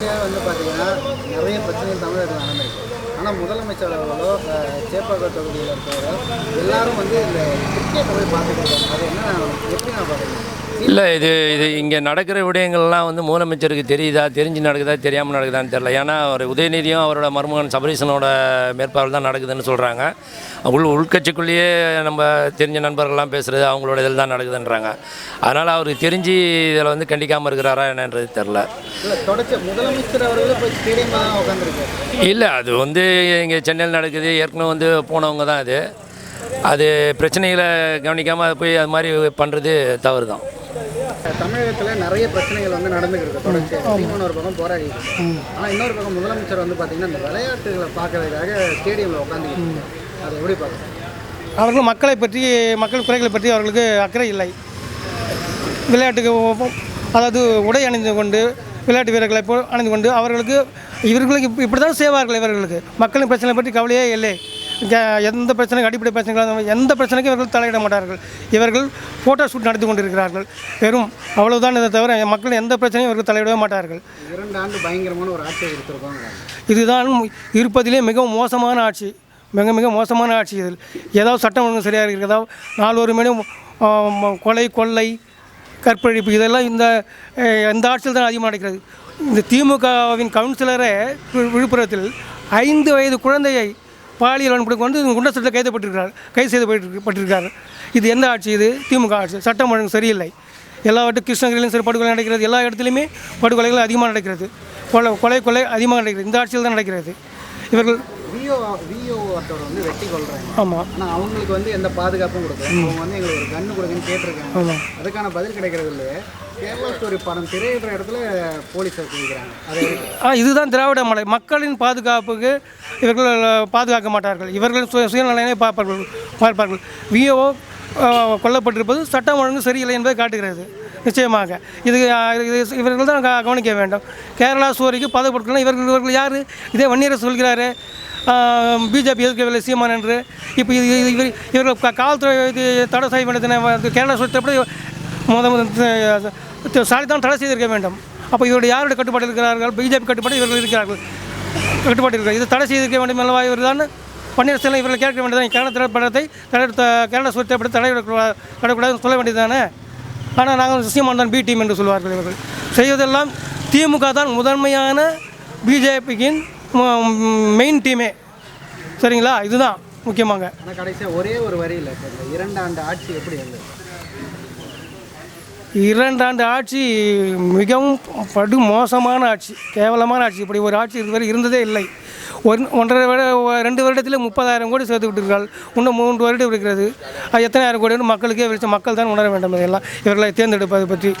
வந்து பார்த்தீங்கன்னா நிறைய பிரச்சனைகள் தமிழகத்தில் நடந்திருக்கு. ஆனால் முதலமைச்சர் அவர்களோ அஹ், சேப்பாக்கம் தொகுதியில் இருக்கிறவரோ எல்லாரும் வந்து இந்த கிரிக்கெட்டை போய் பார்த்துக்கிட்டு அது என்ன எப்படி நான் பார்க்குறேன்? இல்லை இது இது இங்கே நடக்கிற விடயங்கள்லாம் வந்து முதலமைச்சருக்கு தெரியுதா தெரிஞ்சு நடக்குதா தெரியாமல் நடக்குதான்னு தெரில ஏன்னா அவர் உதயநிதியும் அவரோட மருமகன் சபரீசனோட மேற்பார்வை தான் நடக்குதுன்னு சொல்கிறாங்க உள் உள்கட்சிக்குள்ளேயே நம்ம தெரிஞ்ச நண்பர்கள்லாம் பேசுகிறது அவங்களோட இதில் தான் நடக்குதுன்றாங்க. அதனால் அவருக்கு தெரிஞ்சு இதில் வந்து கண்டிக்காமல் இருக்கிறாரா என்னன்றது தெரில முதலமைச்சர் இல்லை அது வந்து இங்கே சென்னையில் நடக்குது. ஏற்கனவே வந்து போனவங்க தான் அது. அது பிரச்சனைகளை கவனிக்காமல் போய் அது மாதிரி பண்ணுறது தவறு தான் தமிழகத்தில் நிறைய பிரச்சனைகள் வந்து நடந்துக்கிட்டு தொடர்ச்சி. சீமான் ஒரு பக்கம் போராடி ஆனால் இன்னொரு பக்கம் முதலமைச்சர் வந்து பார்த்தீங்கன்னா இந்த விளையாட்டுகளை பார்க்கறதுக்காக ஸ்டேடியமில் உட்காந்துக்கிட்டு அதை எப்படி பார்க்குறேன் அவர்கள் மக்களை பற்றி மக்கள் குறைகளை பற்றி அவர்களுக்கு அக்கறை இல்லை. விளையாட்டுக்கு அதாவது உடை அணிந்து கொண்டு விளையாட்டு வீரர்களை போல் அணிந்து கொண்டு அவர்களுக்கு இவர்களுக்கு இப்ப- இப்படி தான் செய்வார்கள் இவர்களுக்கு. மக்களின் பிரச்சனை பற்றி கவலையே இல்லை. எந்த பிரச்சனைக்கு அடிப்படை பிரச்சனைகள் எந்த பிரச்சனைக்கும் இவர்கள் தலையிட மாட்டார்கள். இவர்கள் ஃபோட்டோ ஷூட் நடத்தி கொண்டிருக்கிறார்கள். வெறும் அவ்வளவுதான் இதை தவிர மக்கள் எந்த பிரச்சனையும் இவர்கள் தலையிடவே மாட்டார்கள். இரண்டு ஆண்டு பயங்கரமான ஒரு ஆட்சியை கொடுத்துருக்கோங்க இதுதான் இருப்பதிலே மிகவும் மோசமான ஆட்சி. மிக மிக மோசமான ஆட்சி இதில் ஏதாவது சட்டம் ஒழுங்கு சரியாக இருக்கிறதா? நாலு மணி கொலை கொள்ளை கற்பழிப்பு இதெல்லாம் இந்த இந்த ஆட்சியில் தான் அதிகமாக நடக்கிறது. இந்த திமுகவின் கவுன்சிலரே விழுப்புரத்தில் ஐந்து வயது குழந்தையை பாலியல் வன்கொடுக்கு வந்து குண்டசட்டத்தில் கைதப்பட்டிருக்கிறார் கைது செய்யப்பட்டிருக்கிறார் இது எந்த ஆட்சி இது? திமுக ஆட்சி. சட்டம் ஒழுங்கு சரியில்லை. எல்லாவற்றும் கிருஷ்ணகிரியிலும் சரி படுகொலை நடக்கிறது. எல்லா இடத்துலையுமே படுகொலைகள் அதிகமாக நடக்கிறது. கொலை கொலை கொலை அதிகமாக நடக்கிறது. இந்த ஆட்சியில் தான் நடக்கிறது. இவர்கள் விஓ விஓ ஒருத்தவர் வந்து வெட்டி கொள்றாங்க. ஆமாம் ஆனால் அவங்களுக்கு வந்து எந்த பாதுகாப்பும் கொடுக்கல. அவங்க வந்து எங்களுக்கு ஒரு கன்று கொடுங்கன்னு கேட்டிருக்காங்க. அதுக்கான பதில் கிடைக்கிறது இல்லையே. கேரளா ஸ்டோரி படம் திரையிடுற இடத்துல போலீஸை குவிக்கிறாங்க அதை ஆ இதுதான் திராவிட மலை. மக்களின் பாதுகாப்புக்கு இவர்கள் பாதுகாக்க மாட்டார்கள். இவர்கள் சுய சுயநலனை பார்ப்பார்கள் பார்ப்பார்கள். விஓ கொல்லப்பட்டிருப்பது சட்டம் ஒழுங்கு சரியில்லை என்பதை காட்டுகிறது. நிச்சயமாக. இது இவர்கள் தான் கவனிக்க வேண்டும். கேரளா சோரிக்கு பதப்படுத்தலாம் இவர்கள் இவர்கள் யார்? இதே வன்னியரசு சொல்கிறாரு. பிஜேபி எதிர்க்கவில்லை சீமான் என்று? இப்போ இது இவர் இவர்கள் காவல்துறை இது தடை செய்ய வேண்டியது கேரளா சுற்றப்படி முத முத சாலைத்தான் தடை செய்திருக்க வேண்டும். அப்போ இவருடைய யாருடைய கட்டுப்பாடு இருக்கிறார்கள்? பிஜேபி கட்டுப்பாடு இவர்கள் இருக்கிறார்கள். கட்டுப்பாடு இருக்கிறார் இது தடை செய்திருக்க வேண்டும் அல்லவா இவர் தான்? பன்னீர்செல்வம் இவர்கள் கேட்க வேண்டியதான் கேரள திரைப்படத்தை தடை கேரள சுற்றப்படி தடை விடக்கூடாது சொல்ல வேண்டியதானே ஆனால் நாங்கள் சீமான் தான் பி டீம் என்று சொல்வார்கள் இவர்கள். செய்வதெல்லாம் திமுக தான் முதன்மையான பிஜேபியின் மெயின் டீமே சரிங்களா? இதுதான் முக்கியமாக ஆனால் கடைசியாக ஒரே ஒரு வரியில் இந்த இரண்டு ஆண்டு ஆட்சி எப்படி இருந்தது? இரண்டாண்டு ஆட்சி மிகவும் படு மோசமான ஆட்சி. கேவலமான ஆட்சி. இப்படி ஒரு ஆட்சி இதுவரை இருந்ததே இல்லை. ஒன் ஒன்றரை வருட ரெண்டு வருடத்தில் முப்பதாயிரம் கோடி சேர்த்து விட்டிருக்கிறார்கள் இன்னும் மூன்று வருடம் இருக்கிறது. அது எத்தனாயிரம் கோடி மக்களுக்கே மக்கள் தான் உணர வேண்டும். இதெல்லாம் இவர்களை தேர்ந்தெடுப்பதை பற்றி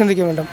சிந்திக்க வேண்டும்.